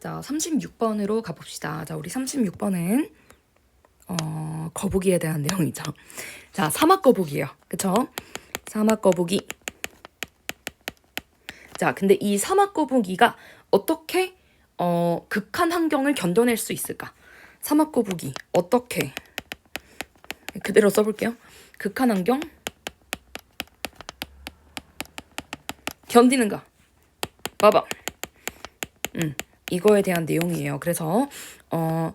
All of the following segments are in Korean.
자, 36번으로 가봅시다. 자, 우리 36번은 어, 거북이에 대한 내용이죠. 자, 사막 거북이에요. 그쵸? 사막 거북이. 자, 근데 이 사막 거북이가 어떻게 어, 극한 환경을 견뎌낼 수 있을까? 사막 거북이 어떻게 그대로 써볼게요. 극한 환경 견디는가? 봐봐. 음, 이거에 대한 내용이에요. 그래서 어,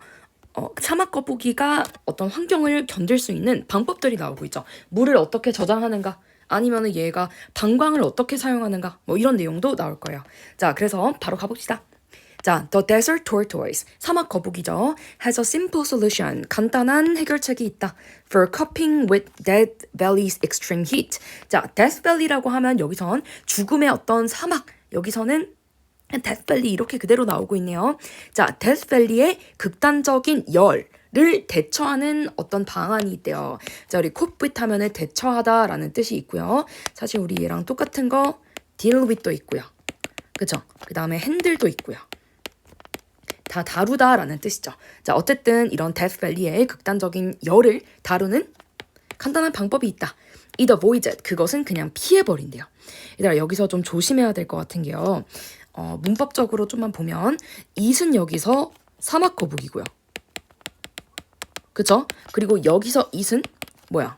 어, 사막 거북이가 어떤 환경을 견딜 수 있는 방법들이 나오고 있죠. 물을 어떻게 저장하는가? 아니면은 얘가 방광을 어떻게 사용하는가? 뭐 이런 내용도 나올 거예요. 자, 그래서 바로 가봅시다. 자, The Desert Tortoise, 사막 거북이죠. has a simple solution, 간단한 해결책이 있다. For coping with Death Valley's extreme heat. 자, Death Valley라고 하면 여기선 죽음의 어떤 사막, 여기서는 데스밸리 이렇게 그대로 나오고 있네요. 자, 데스밸리의 극단적인 열을 대처하는 어떤 방안이 있대요. 자, 우리 콧빛 하면은 대처하다라는 뜻이 있고요. 사실 우리 얘랑 똑같은 거 deal with도 있고요. 그죠? 그 다음에 handle도 있고요. 다 다루다라는 뜻이죠. 자, 어쨌든 이런 데스밸리의 극단적인 열을 다루는 간단한 방법이 있다. It avoids it. 그것은 그냥 피해버린대요. 얘들아, 여기서 좀 조심해야 될 것 같은 게요. 어, 문법적으로 좀만 보면 it은 여기서 사막 거북이고요. 그쵸? 그리고 여기서 it은 뭐야?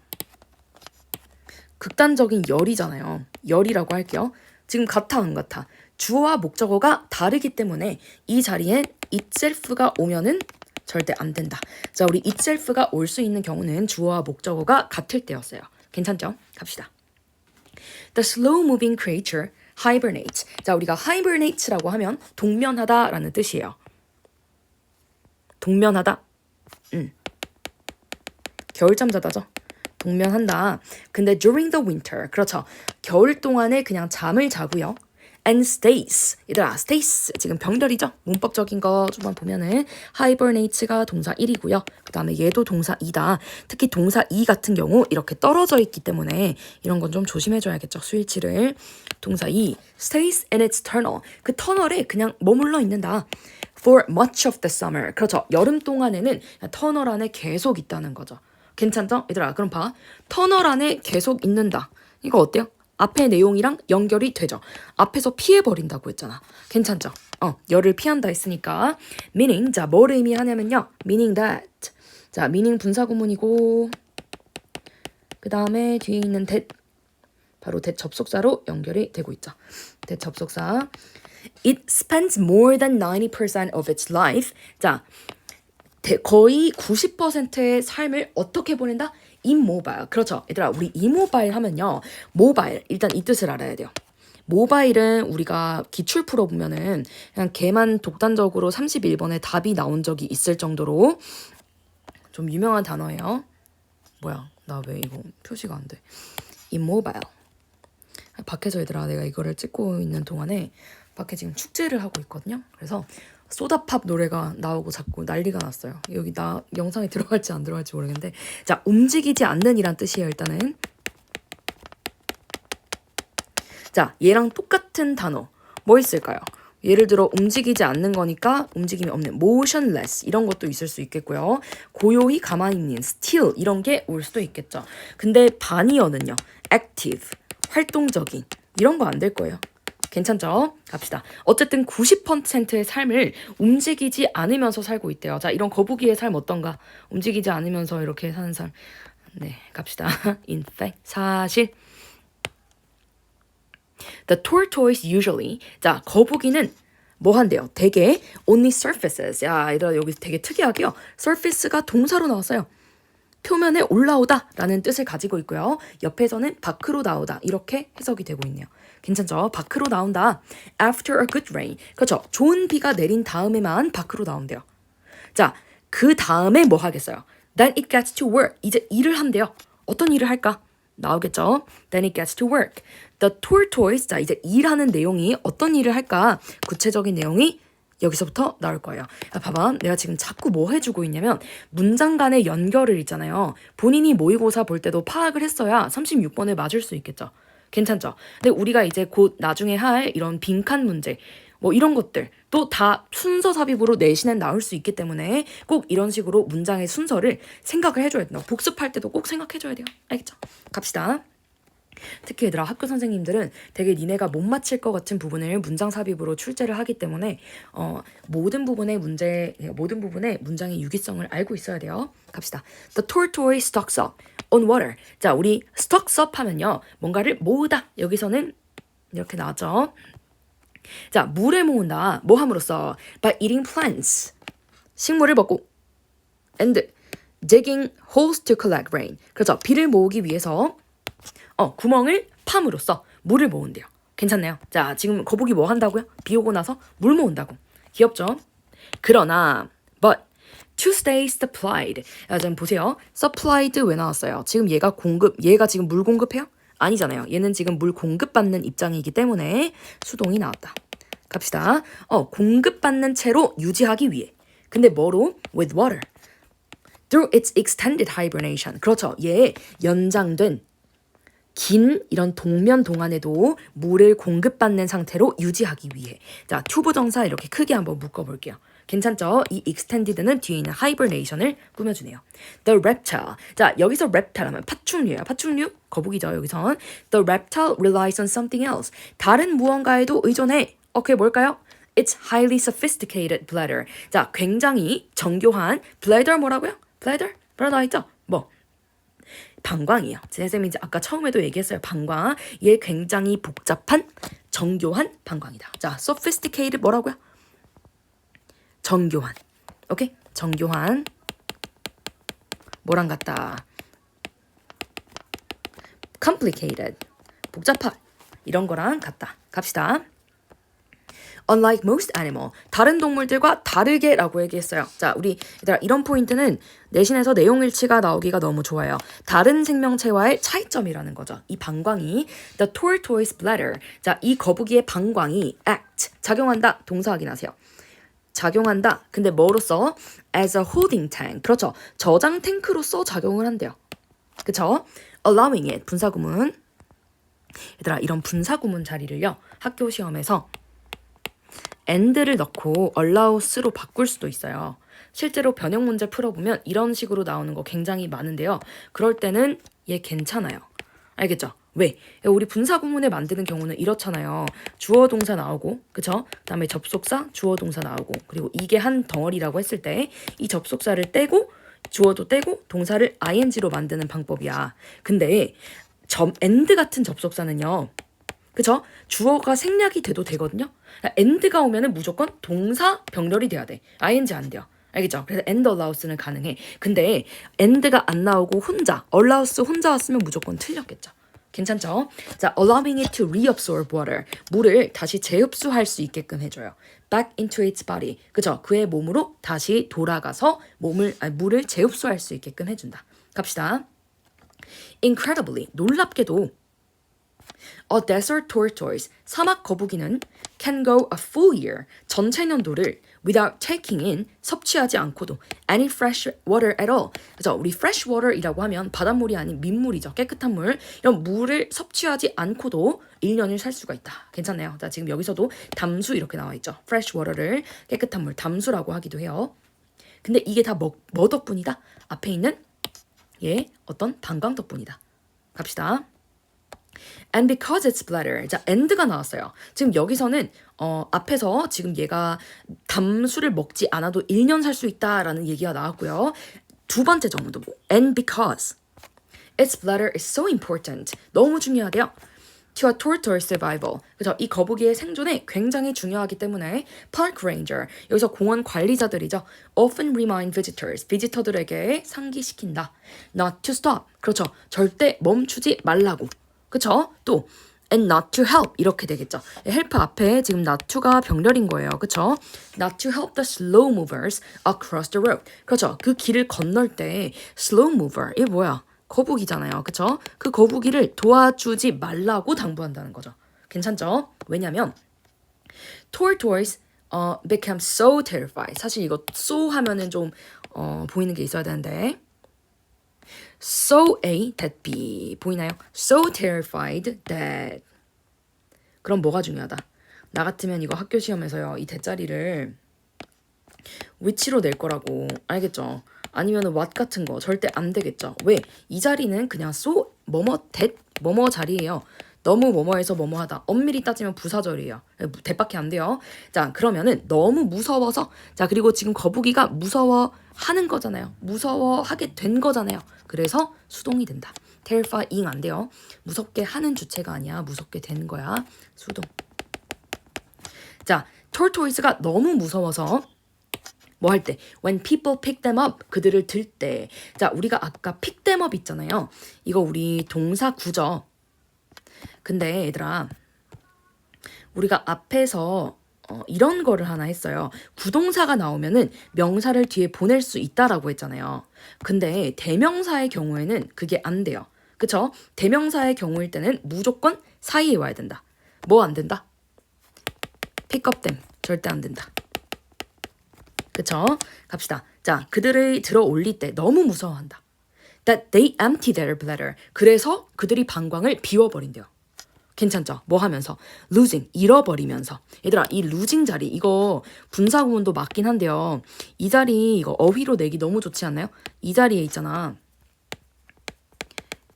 극단적인 열이잖아요. 열이라고 할게요. 지금 같아 안 같아? 주어와 목적어가 다르기 때문에 이 자리에 itself가 오면은 절대 안 된다. 자, 우리 itself가 올 수 있는 경우는 주어와 목적어가 같을 때였어요. 괜찮죠? 갑시다. The slow moving creature hibernates. 자, 우리가 hibernate라고 하면 동면하다라는 뜻이에요. 동면하다. 음. 겨울잠 자다죠. 동면한다. 근데 during the winter. 그렇죠. 겨울 동안에 그냥 잠을 자고요. And stays. 얘들아, stays. 지금 병렬이죠? 문법적인 거 좀만 보면은 hibernates가 동사 1이고요. 그 다음에 얘도 동사 2다. 특히 동사 2 같은 경우 이렇게 떨어져 있기 때문에 이런 건 좀 조심해 줘야겠죠. 수일치를. 동사 2. stays in its tunnel. 그 터널에 그냥 머물러 있는다. for much of the summer. 그렇죠. 여름 동안에는 터널 안에 계속 있다는 거죠. 괜찮죠? 얘들아, 그럼 봐. 터널 안에 계속 있는다. 이거 어때요? 앞의 내용이랑 연결이 되죠. 앞에서 피해버린다고 했잖아. 괜찮죠? 어, 열을 피한다 했으니까. meaning, 자, 뭘 의미하냐면요. meaning that. 자, meaning 분사구문이고, 그 다음에 뒤에 있는 that. 바로 that 접속사로 연결이 되고 있죠. that 접속사. It spends more than 90% of its life. 자, 대- 거의 90%의 삶을 어떻게 보낸다? 이모바일. 그렇죠. 얘들아, 우리 이모바일 하면요. 모바일. 일단 이 뜻을 알아야 돼요. 모바일은 우리가 기출 풀어 보면은 그냥 걔만 독단적으로 31번에 답이 나온 적이 있을 정도로 좀 유명한 단어예요. 뭐야, 나 왜 이거 표시가 안 돼? 이모바일. 밖에서 얘들아, 내가 이거를 찍고 있는 동안에 밖에 지금 축제를 하고 있거든요. 그래서 소다팝 노래가 나오고 자꾸 난리가 났어요. 여기 나 영상에 들어갈지 안 들어갈지 모르겠는데 자 움직이지 않는 이란 뜻이에요 일단은 자 얘랑 똑같은 단어 뭐 있을까요? 예를 들어 움직이지 않는 거니까 움직임이 없는 motionless 이런 것도 있을 수 있겠고요. 고요히 가만히 있는 still 이런 게 올 수도 있겠죠. 근데 반이어는요. active 활동적인 이런 거 안 될 거예요. 괜찮죠? 갑시다. 어쨌든 90%의 삶을 움직이지 않으면서 살고 있대요. 자, 이런 거북이의 삶 어떤가? 움직이지 않으면서 이렇게 사는 삶. 네, 갑시다. In fact, 사실. The tortoise usually. 자, 거북이는 뭐 한대요? 되게 only surfaces. 야, 얘들아 여기 되게 특이하게요. surface가 동사로 나왔어요. 표면에 올라오다 라는 뜻을 가지고 있고요. 옆에서는 밖으로 나오다 이렇게 해석이 되고 있네요. 괜찮죠? 밖으로 나온다. After a good rain. 그렇죠. 좋은 비가 내린 다음에만 밖으로 나온대요. 자, 그 다음에 뭐 하겠어요? Then it gets to work. 이제 일을 한대요. 어떤 일을 할까? 나오겠죠? Then it gets to work. The tortoise. 자, 이제 일하는 내용이 어떤 일을 할까? 구체적인 내용이 여기서부터 나올 거예요. 야, 봐봐. 내가 지금 자꾸 뭐 해주고 있냐면 문장 간의 연결을 있잖아요. 본인이 모의고사 볼 때도 파악을 했어야 36번에 맞을 수 있겠죠. 괜찮죠? 근데 우리가 이제 곧 나중에 할 이런 빈칸 문제 뭐 이런 것들 또 다 순서 삽입으로 내신엔 나올 수 있기 때문에 꼭 이런 식으로 문장의 순서를 생각을 해줘야 된다. 복습할 때도 꼭 생각해줘야 돼요. 알겠죠? 갑시다. 특히 얘들아 학교 선생님들은 되게 니네가 못 맞힐 것 같은 부분을 문장 삽입으로 출제를 하기 때문에 어, 모든 부분의 문제 모든 부분의 문장의 유기성을 알고 있어야 돼요. 갑시다. The tortoise stocks up on water. 자, 우리 stocks up 하면요. 뭔가를 모으다. 여기서는 이렇게 나왔죠. 자, 물을 모은다. 뭐 함으로써 by eating plants. 식물을 먹고 and digging holes to collect rain. 그렇죠. 비를 모으기 위해서 어, 구멍을 팜으로써 물을 모은대요. 괜찮네요. 자, 지금 거북이 뭐 한다고요? 비 오고 나서 물 모은다고. 귀엽죠? 그러나, but to stay supplied. 자, 좀 보세요. supplied 왜 나왔어요? 지금 얘가 공급, 얘가 지금 물 공급해요? 아니잖아요. 얘는 지금 물 공급받는 입장이기 때문에 수동이 나왔다. 갑시다. 어, 공급받는 채로 유지하기 위해. 근데 뭐로? with water. through its extended hibernation. 그렇죠. 얘 연장된 긴 이런 동면 동안에도 물을 공급받는 상태로 유지하기 위해. 자, 투부정사 이렇게 크게 한번 묶어볼게요. 괜찮죠? 이 extended는 뒤에 있는 hibernation을 꾸며주네요. The reptile. 자, 여기서 reptile 하면 파충류예요. 파충류? 거북이죠, 여기선. The reptile relies on something else. 다른 무언가에도 의존해. 어, 그게 뭘까요? It's highly sophisticated bladder. 자, 굉장히 정교한 bladder 뭐라고요? bladder? bladder 있죠? 뭐? 방광이에요. 선생님이 이제 아까 처음에도 얘기했어요. 방광. 얘 굉장히 복잡한 정교한 방광이다. 자, sophisticated 뭐라고요? 정교한. 오케이? 정교한. 뭐랑 같다. complicated. 복잡한. 이런 거랑 같다. 갑시다. Unlike most animal, 다른 동물들과 다르게라고 얘기했어요. 자, 우리 얘들아 이런 포인트는 내신에서 내용 일치가 나오기가 너무 좋아요. 다른 생명체와의 차이점이라는 거죠. 이 방광이 the tortoise bladder. 자, 이 거북이의 방광이 act 작용한다. 동사 확인하세요. 작용한다. 근데 뭐로써? as a holding tank. 그렇죠. 저장 탱크로서 작용을 한대요. 그쵸? allowing it. 분사구문. 얘들아, 이런 분사구문 자리를요. 학교 시험에서 and를 넣고 allows로 바꿀 수도 있어요. 실제로 변형 문제 풀어보면 이런 식으로 나오는 거 굉장히 많은데요. 그럴 때는 얘 괜찮아요. 알겠죠? 왜? 우리 분사 구문을 만드는 경우는 이렇잖아요. 주어 동사 나오고, 그쵸? 그 다음에 접속사, 주어 동사 나오고, 그리고 이게 한 덩어리라고 했을 때 이 접속사를 떼고 주어도 떼고 동사를 ing로 만드는 방법이야. 근데 점 and 같은 접속사는요. 그쵸? 주어가 생략이 돼도 되거든요. and가 오면은 무조건 동사 병렬이 돼야 돼. ing 안 돼요. 알겠죠? 그래서 and allows는 가능해. 근데 and가 안 나오고 혼자, allows 혼자 왔으면 무조건 틀렸겠죠. 괜찮죠? 자, allowing it to reabsorb water. 물을 다시 재흡수할 수 있게끔 해줘요. back into its body. 그죠? 그의 몸으로 다시 돌아가서 몸을, 아니, 물을 재흡수할 수 있게끔 해준다. 갑시다. incredibly, 놀랍게도 A desert tortoise, 사막 거북이는 can go a full year, 전체 년도를 without taking in, 섭취하지 않고도 any fresh water at all. 그래서 우리 fresh water이라고 하면 바닷물이 아닌 민물이죠. 깨끗한 물. 이런 물을 섭취하지 않고도 1년을 살 수가 있다. 괜찮네요. 자, 지금 여기서도 담수 이렇게 나와 있죠. fresh water를 깨끗한 물, 담수라고 하기도 해요. 근데 이게 다 뭐, 뭐 덕분이다? 앞에 있는 예, 어떤 방광 덕분이다. 갑시다. And because it's bladder. 자, and가 나왔어요. 지금 여기서는 어, 앞에서 지금 얘가 담수를 먹지 않아도 1년 살 수 있다라는 얘기가 나왔고요. 두 번째 정도 and because its bladder is so important. 너무 중요하대요. To a tortoise survival. 그죠? 이 거북이의 생존에 굉장히 중요하기 때문에 park ranger 여기서 공원 관리자들이죠. often remind visitors 비지터들에게 상기시킨다. Not to stop. 그렇죠. 절대 멈추지 말라고. 그쵸? 또 and not to help 이렇게 되겠죠. help 앞에 지금 not to가 병렬인 거예요. 그쵸? not to help the slow movers across the road. 그렇죠. 그 길을 건널 때 slow mover 이게 뭐야? 거북이잖아요. 그쵸? 그 거북이를 도와주지 말라고 당부한다는 거죠. 괜찮죠? 왜냐면 tortoise 어, become so terrified. 사실 이거 so 하면은 좀 어, 보이는 게 있어야 되는데 So A that B 보이나요? So terrified that 그럼 뭐가 중요하다? 나 같으면 이거 학교 시험에서요. 이 대자리를 위치로 낼 거라고 알겠죠? 아니면은 what 같은 거 절대 안 되겠죠? 왜? 이 자리는 그냥 so 뭐뭐 대 뭐뭐 자리예요. 너무 뭐뭐해서 뭐뭐하다. 엄밀히 따지면 부사절이에요. 대밖에 안 돼요. 자 그러면은 너무 무서워서 자 그리고 지금 거북이가 무서워하는 거잖아요. 무서워하게 된 거잖아요. 그래서 수동이 된다. terrifying 안 돼요. 무섭게 하는 주체가 아니야. 무섭게 된 거야. 수동. 자, tortoise가 너무 무서워서 뭐 할 때? When people pick them up. 그들을 들 때. 자, 우리가 아까 pick them up 있잖아요. 이거 우리 동사 구죠. 근데 얘들아, 우리가 앞에서 어, 이런 거를 하나 했어요. 구동사가 나오면은 명사를 뒤에 보낼 수 있다라고 했잖아요. 근데 대명사의 경우에는 그게 안 돼요. 그쵸? 대명사의 경우일 때는 무조건 사이에 와야 된다. 뭐 안 된다? them. 절대 안 된다. 그쵸? 갑시다. 자, 그들을 들어 올릴 때 너무 무서워한다. That they empty their bladder. 그래서 그들이 방광을 비워버린대요. 괜찮죠? 뭐 하면서? losing, 잃어버리면서. 얘들아, 이 losing 자리, 이거 분사 구문도 맞긴 한데요. 이 자리, 이거 어휘로 내기 너무 좋지 않나요? 이 자리에 있잖아.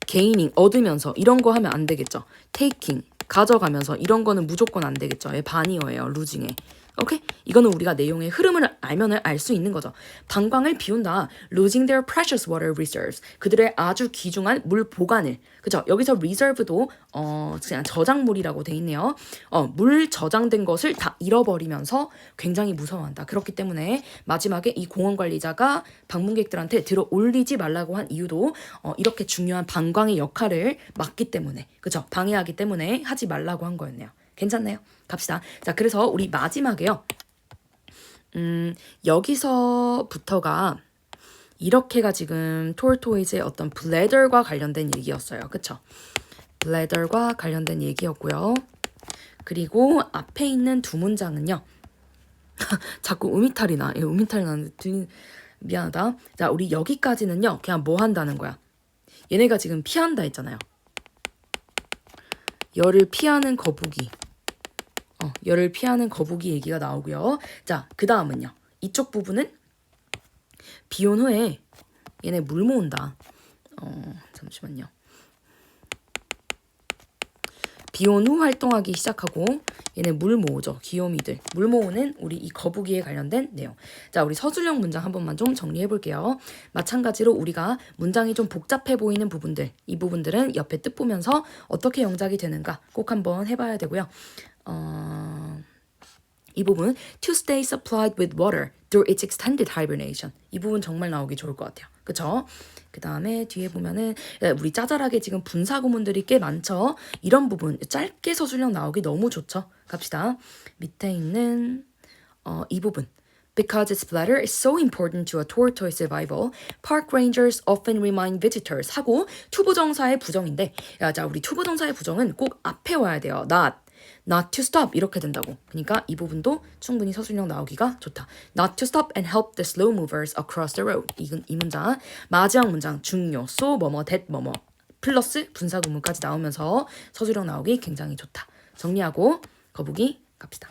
gaining, 얻으면서. 이런 거 하면 안 되겠죠? taking, 가져가면서. 이런 거는 무조건 안 되겠죠? 얘 반이어예요, losing에. 오케이? 이거는 우리가 내용의 흐름을 알면은 알수 있는 거죠. 방광을 비운다. losing their precious water reserves. 그들의 아주 귀중한 물 보관을. 그죠? 여기서 reserve도 어 그냥 저장물이라고 돼 있네요. 어, 물 저장된 것을 다 잃어버리면서 굉장히 무서워한다. 그렇기 때문에 마지막에 이 공원 관리자가 방문객들한테 들어 올리지 말라고 한 이유도 어, 이렇게 중요한 방광의 역할을 맡기 때문에. 그죠? 방해하기 때문에 하지 말라고 한 거였네요. 괜찮나요? 갑시다. 자, 그래서 우리 마지막에요. 음, 여기서부터가 이렇게가 지금 톨토이즈의 어떤 블레더과 관련된 얘기였어요. 그쵸? 블레더과 관련된 얘기였고요. 그리고 앞에 있는 두 문장은요. 자꾸 음이탈이 나. 예, 음이탈이 나는데 들- 미안하다. 자, 우리 여기까지는요. 그냥 뭐 한다는 거야. 얘네가 지금 피한다 했잖아요. 열을 피하는 거북이. 어, 열을 피하는 거북이 얘기가 나오고요. 자, 그 다음은요. 이쪽 부분은 비온 후에 얘네 물 모은다. 어, 잠시만요. 비온 후 활동하기 시작하고 얘네 물 모으죠. 귀요미들. 물 모으는 우리 이 거북이에 관련된 내용. 자, 우리 서술형 문장 한 번만 좀 정리해 볼게요. 마찬가지로 우리가 문장이 좀 복잡해 보이는 부분들, 이 부분들은 옆에 뜻 보면서 어떻게 영작이 되는가 꼭 한번 해봐야 되고요. 어... 이 부분 to stay supplied with water through its extended hibernation 이 부분 정말 나오기 좋을 것 같아요. 그쵸? 그 다음에 뒤에 보면은 예, 우리 짜잘하게 지금 분사 구문들이 꽤 많죠. 이런 부분 짧게 서술형 나오기 너무 좋죠. 갑시다. 밑에 있는 어, 이 부분 Because its bladder is so important to a tortoise survival, park rangers often remind visitors 하고 투부정사의 부정인데 야, 자 우리 투부정사의 부정은 꼭 앞에 와야 돼요. not not to stop 이렇게 된다고. 그러니까 이 부분도 충분히 서술형 나오기가 좋다. not to stop and help the slow movers across the road. 이, 이 문장 마지막 문장 중요 so 뭐뭐 that 뭐뭐 플러스 분사 구문까지 나오면서 서술형 나오기 굉장히 좋다. 정리하고 거북이 갑시다.